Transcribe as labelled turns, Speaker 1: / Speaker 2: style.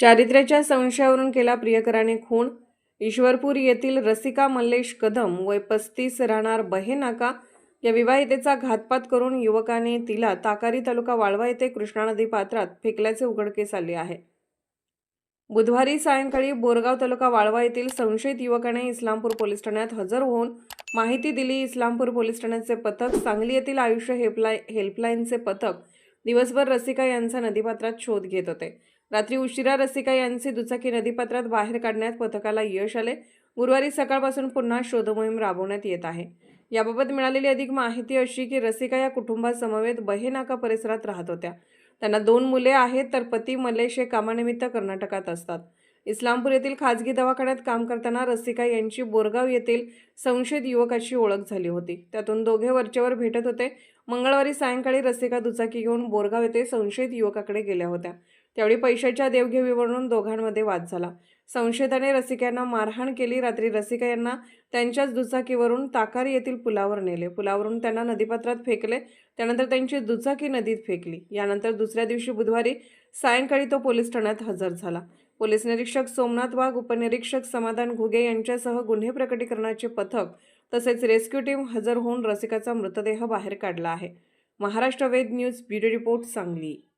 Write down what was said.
Speaker 1: चारित्र्याच्या संशयावरून केला प्रियकराने खून. ईश्वरपूर येथील रसिका मल्लेश कदम वय पस्तीस राहणार बहेनाका या विवाहितेचा घातपात करून युवकाने तिला ताकारी तालुका वाळवा येथे कृष्णा नदी पात्रात फेकल्याचे उघडकीस आले आहे. बुधवारी सायंकाळी बोरगाव तालुका वाळवा येथील संशयित युवकाने इस्लामपूर पोलीस ठाण्यात हजर होऊन माहिती दिली. इस्लामपूर पोलीस ठाण्याचे पथक सांगली येथील आयुष्य हेल्पलाय हेल्पलाईनचे पथक दिवसभर रसिका यांचा नदीपात्रात शोध घेत होते. रात्री उशिरा रसिका यांची दुचाकी नदीपात्रात बाहेर काढण्यात पथकाला यश आले. गुरुवारी सकाळपासून पुन्हा शोधमोहीम राबवण्यात येत आहे. याबाबत मिळालेली अधिक माहिती अशी की रसिका या कुटुंबासमवेत बहेनाका परिसरात राहत होत्या. त्यांना दोन मुले आहेत तर पती मलेश हे कामानिमित्त कर्नाटकात असतात. इस्लामपूर येथील खाजगी दवाखान्यात काम करताना रसिका यांची बोरगाव येथील संशयित युवकाची ओळख झाली होती. त्यातून दोघे वरच्यावर भेटत होते. मंगळवारी सायंकाळी रसिका दुचाकी घेऊन बोरगाव येथे संशयित युवकाकडे गेल्या होत्या. त्यावेळी पैशाच्या देवघेवीवरून दोघांमध्ये वाद झाला. संशयिताने रसिकांना मारहाण केली. रात्री रसिका यांना त्यांच्याच दुचाकीवरून ताकारी येथील पुलावर नेले. पुलावरून त्यांना नदीपात्रात फेकले. त्यानंतर त्यांची दुचाकी नदीत फेकली. यानंतर दुसऱ्या दिवशी बुधवारी सायंकाळी तो पोलीस ठाण्यात हजर झाला. पोलीस निरीक्षक सोमनाथ वाघ उपनिरीक्षक समाधान घुगे यांच्यासह गुन्हे प्रकटीकरणाचे पथक तसेच रेस्क्यू टीम हजर होऊन रसिकाचा मृतदेह बाहेर काढला आहे. Maharashtra Ved news bureau report Sangli.